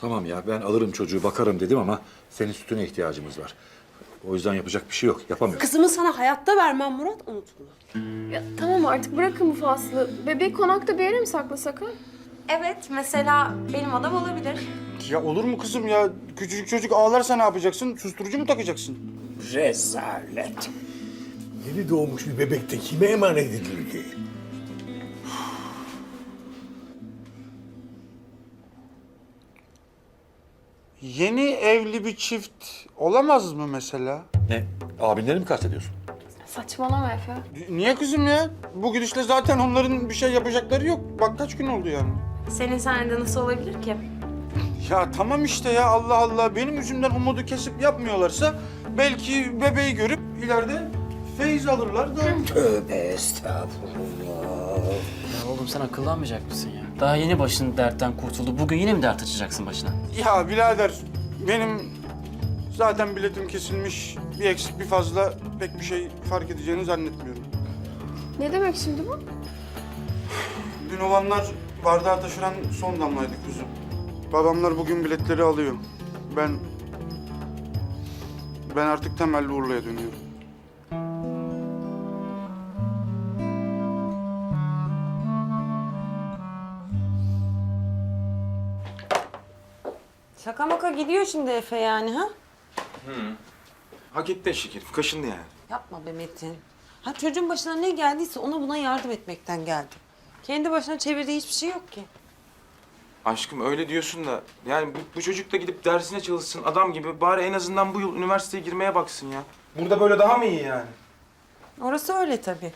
Tamam ya ben alırım çocuğu bakarım dedim ama senin sütüne ihtiyacımız var. O yüzden yapacak bir şey yok. Yapamıyorum. Kızımı sana hayatta vermem Murat unut bunu. Ya tamam artık bırakın bu faslı. Bebeği konakta bir yere mi saklasak ha? Evet, mesela benim adam olabilir. Ya olur mu kızım ya? Küçücük çocuk ağlarsa ne yapacaksın? Susturucu mu takacaksın? Rezalet. Yeni doğmuş bir bebek de kime emanet edilir Yeni evli bir çift olamaz mı mesela? Ne? Abinleri mi kastediyorsun? Saçmalama Efe. Niye kızım ya? Bu gidişle zaten onların bir şey yapacakları yok. Bak kaç gün oldu yani. Senin sayende nasıl olabilir ki? Ya tamam işte ya Allah Allah. Benim yüzümden umudu kesip yapmıyorlarsa belki bebeği görüp ileride feyiz alırlar da. Tövbe estağfurullah. Oğlum sen akıllanmayacak mısın ya? Daha yeni başın dertten kurtuldu. Bugün yine mi dert açacaksın başına? Ya birader benim zaten biletim kesilmiş. Bir eksik bir fazla pek bir şey fark edeceğini zannetmiyorum. Ne demek şimdi bu? Dün olanlar bardağa taşıran son damlaydı kuzum. Babamlar bugün biletleri alıyor. Ben... Ben artık temelli Urla'ya dönüyorum. Şaka maka gidiyor şimdi Efe yani ha? Hak etti şeker. Kaşındı yani. Yapma be Metin. Ha çocuğun başına ne geldiyse ona buna yardım etmekten geldi. Kendi başına çevirdiği hiçbir şey yok ki. Aşkım öyle diyorsun da yani bu, bu çocuk da gidip dersine çalışsın adam gibi bari en azından bu yıl üniversiteye girmeye baksın ya. Burada böyle daha mı iyi yani? Orası öyle tabii.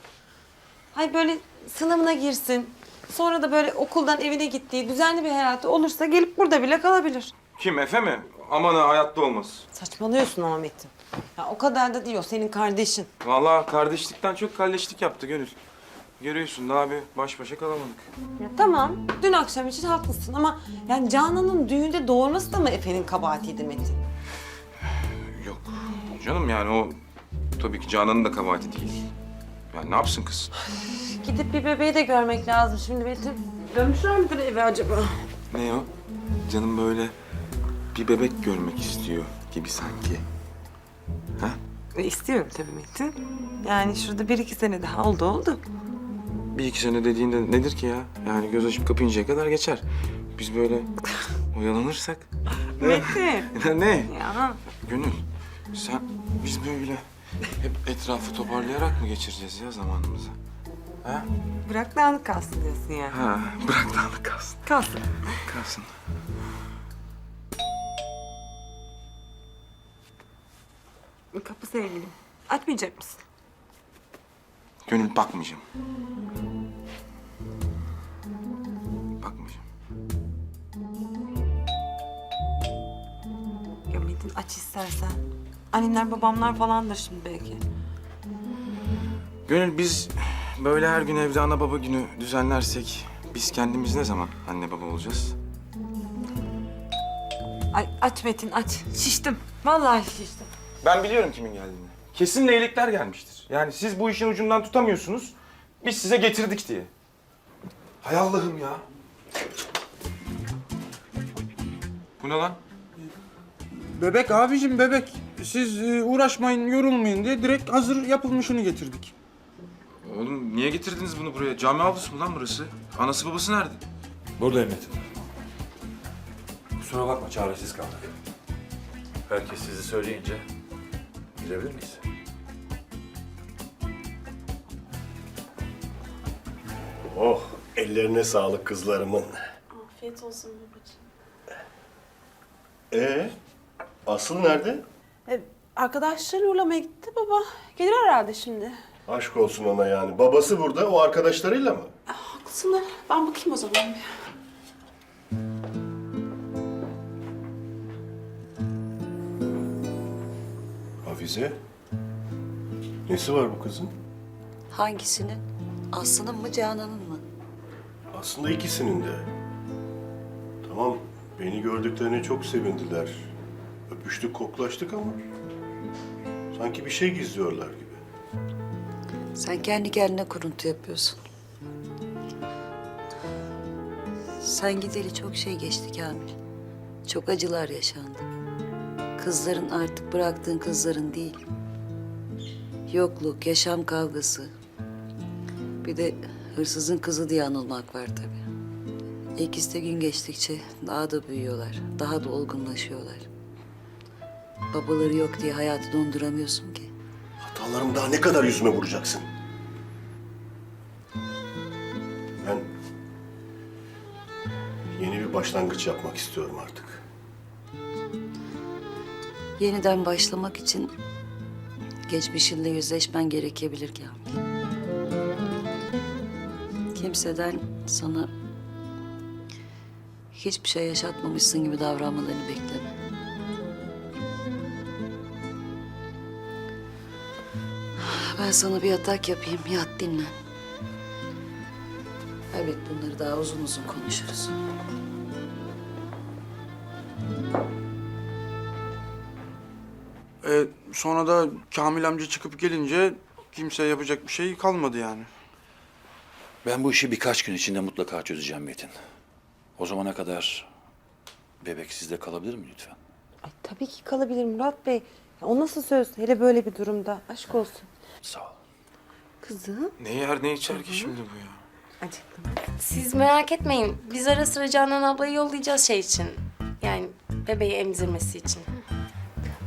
Hay böyle sınavına girsin. Sonra da böyle okuldan evine gittiği düzenli bir hayatı olursa gelip burada bile kalabilir. Kim Efe mi? Aman ha hayatta olmaz. Saçmalıyorsun ama Metin. Ya o kadar da değil o senin kardeşin. Vallahi kardeşlikten çok kalleşlik yaptı Gönül. Görüyorsun daha bir baş başa kalamadık. Ya tamam dün akşam için haklısın ama yani Canan'ın düğünde doğurması da mı Efe'nin kabahatiydi Metin? Yok canım yani o tabii ki Canan'ın da kabahati değil. Yani ne yapsın kız? Gidip bir bebeği de görmek lazım şimdi Metin. Dönmüşler midir eve acaba? Ne o? Canım böyle bir bebek görmek istiyor gibi sanki. Ha? E, istiyorum tabii Metin. Yani şurada bir iki sene daha oldu oldu. Bir iki sene dediğinde nedir ki ya? Yani göz açıp kapayıncaya kadar geçer. Biz böyle oyalanırsak. Metin. ne? ya Gönül, sen biz böyle hep etrafı toparlayarak mı geçireceğiz ya zamanımızı? Ha? bırak dağınık kalsın diyorsun yani. Ha, bırak dağınık kalsın. Kalsın. Kalsın. Kapı sevgilim. Açmayacak mısın? Gönül bakmayacağım. Bakmayacağım. Ya Metin aç istersen. Annemler babamlar falandır şimdi belki. Gönül biz böyle her gün evde ana baba günü düzenlersek biz kendimiz ne zaman anne baba olacağız? Ay aç Metin aç. Şiştim. Vallahi şiştim. Ben biliyorum kimin geldiğini. Kesin leylekler gelmiştir. Yani siz bu işin ucundan tutamıyorsunuz. Biz size getirdik diye. Hay Allah'ım ya. Bu ne lan? Bebek abicim bebek. Siz e, uğraşmayın, yorulmayın diye direkt hazır yapılmışını getirdik. Oğlum niye getirdiniz bunu buraya? Cami avlusu mu lan burası? Anası babası nerede? Buradayım Metin. Kusura bakma çaresiz kaldık. Herkes sizi söyleyince girebilir miyiz? Oh, ellerine sağlık kızlarımın. Afiyet olsun babacığım. Ee, Asıl nerede? E, arkadaşları uğurlamaya gitti baba. Gelir herhalde şimdi. Aşk olsun ona yani. Babası burada, o arkadaşlarıyla mı? Haklısın da ben bakayım o zaman bir. Hafize. Nesi var bu kızın? Hangisinin? Aslı'nın mı Canan'ın mı? Aslında ikisinin de. Tamam, beni gördüklerine çok sevindiler. Öpüştük, koklaştık ama... Sanki bir şey gizliyorlar gibi. Sen kendi kendine kuruntu yapıyorsun. Sen gideli çok şey geçti Kamil. Çok acılar yaşandı. Kızların artık bıraktığın kızların değil. Yokluk, yaşam kavgası. Bir de hırsızın kızı diye anılmak var tabii. İkisi de gün geçtikçe daha da büyüyorlar, daha da olgunlaşıyorlar. Babaları yok diye hayatı donduramıyorsun ki. Hatalarımı daha ne kadar yüzüme vuracaksın? Ben yeni bir başlangıç yapmak istiyorum artık. Yeniden başlamak için geçmişinle yüzleşmen gerekebilir Kamil. Kimseden sana hiçbir şey yaşatmamışsın gibi davranmalarını bekleme. Ben sana bir yatak yapayım, yat dinlen. Evet bunları daha uzun uzun konuşuruz. Sonra da Kamil amca çıkıp gelince kimseye yapacak bir şey kalmadı yani. Ben bu işi birkaç gün içinde mutlaka çözeceğim Metin. O zamana kadar bebek sizde kalabilir mi lütfen? Ay, tabii ki kalabilir Murat Bey. Ya, o nasıl söz? Hele böyle bir durumda. Aşk olsun. Sağ ol. Kızım. Ne yer ne içer ki şimdi bu ya? Acıktım. Siz merak etmeyin. Biz ara sıra Canan ablayı yollayacağız şey için. Yani bebeği emzirmesi için.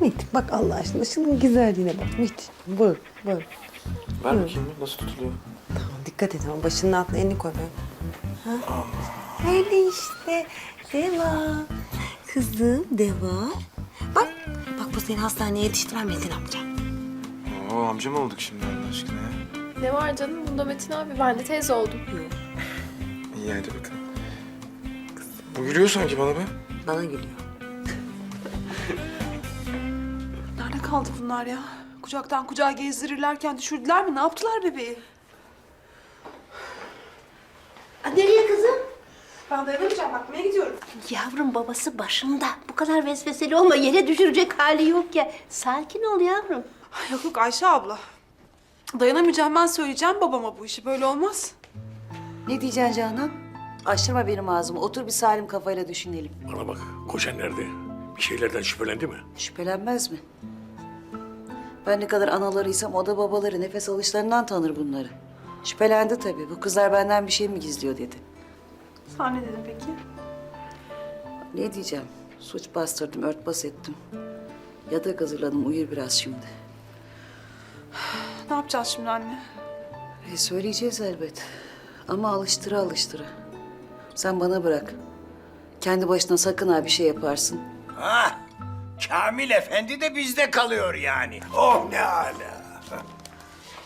Metin bak Allah aşkına şunun güzelliğine bak. Metin bak bak. Ver bakayım nasıl tutuluyor? Tamam dikkat et ama başının altına elini koy böyle. Ha? Öyle işte. Devam. Kızım devam. Bak, bak bu seni hastaneye yetiştiren Metin amca. Oo amca mı olduk şimdi Allah aşkına ya? Ne var canım? Bunda Metin abi. Ben de teyze oldum. İyi hadi bakalım. Bu gülüyor sanki bana be. Bana gülüyor. Kaldı bunlar ya? Kucaktan kucağa gezdirirlerken düşürdüler mi? Ne yaptılar bebeği? Nereye kızım? Ben dayanamayacağım. Bakmaya gidiyorum. Yavrum babası başında. Bu kadar vesveseli olma. Yere düşürecek hali yok ya. Sakin ol yavrum. Ay, Yok yok Ayşe abla. Dayanamayacağım ben söyleyeceğim babama bu işi. Böyle olmaz. Ne diyeceksin Canan? Açtırma benim ağzımı. Otur bir salim kafayla düşünelim. Bana bak, kocan nerede? Bir şeylerden şüphelendi mi? Şüphelenmez mi? Ben ne kadar analarıysam o da babaları. Nefes alışlarından tanır bunları. Şüphelendi tabii. Bu kızlar benden bir şey mi gizliyor dedi. Sen ne dedin peki? Ne diyeceğim? Suç bastırdım, örtbas ettim. Yatak hazırladım, uyur biraz şimdi. Ne yapacağız şimdi anne? E, söyleyeceğiz elbet. Ama alıştıra alıştıra. Sen bana bırak. Kendi başına sakın ha bir şey yaparsın. Ha, Kamil Efendi de bizde kalıyor yani. Oh ne ala.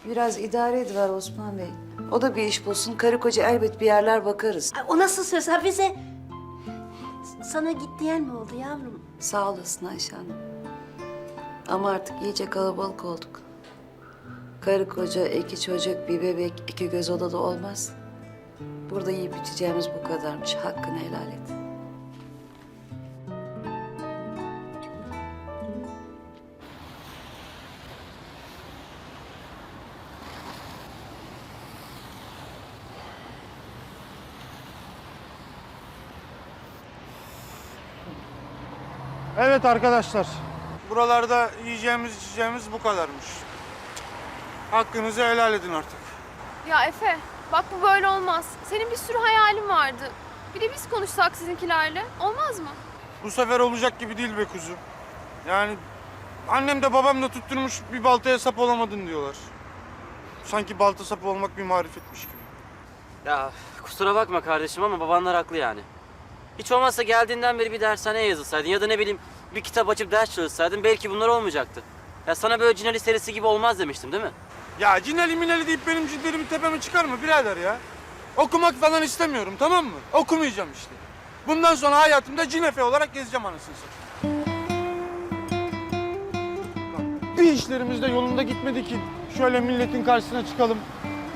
Biraz idare ediver Osman Bey. O da bir iş bulsun. Karı koca elbet bir yerler bakarız. Ay, O nasıl söz Hafize? Sana git diyen mi oldu yavrum? Sağ olasın Ayşe Hanım. Ama artık iyice kalabalık olduk. Karı koca, iki çocuk, bir bebek, iki göz odada olmaz. Burada yiyip içeceğimiz bu kadarmış. Hakkını helal et. Evet arkadaşlar. Buralarda yiyeceğimiz içeceğimiz bu kadarmış. Hakkınızı helal edin artık. Ya Efe, bak bu böyle olmaz. Senin bir sürü hayalin vardı. Bir de biz konuşsak sizinkilerle. Olmaz mı? Bu sefer olacak gibi değil be kuzum. Yani annem de babam da tutturmuş bir baltaya sap olamadın diyorlar. Sanki balta sapı olmak bir marifetmiş gibi. Ya kusura bakma kardeşim ama babanlar haklı yani. Hiç olmazsa geldiğinden beri bir dershaneye yazılsaydın ya da ne bileyim bir kitap açıp ders çalışsaydın belki bunlar olmayacaktı. Ya sana böyle Cinali serisi gibi olmaz demiştim değil mi? Ya cineli mineli deyip benim cinlerimi tepeme çıkarma birader ya. Okumak falan istemiyorum tamam mı? Okumayacağım işte. Bundan sonra hayatımda cinefe olarak gezeceğim anasını satayım. Lan Bir işlerimiz de yolunda gitmedi ki. Şöyle milletin karşısına çıkalım.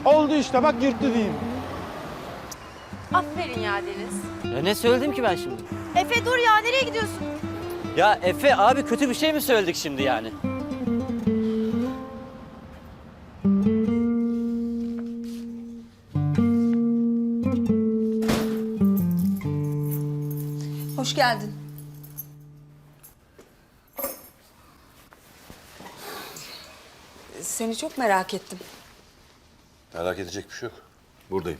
Oldu işte bak yırttı diyeyim. Aferin ya Deniz. Ya ne söyledim ki ben şimdi? Efe dur ya nereye gidiyorsun? Ya Efe abi kötü bir şey mi söyledik şimdi yani? Hoş geldin. Seni çok merak ettim. Merak edecek bir şey yok. Buradayım.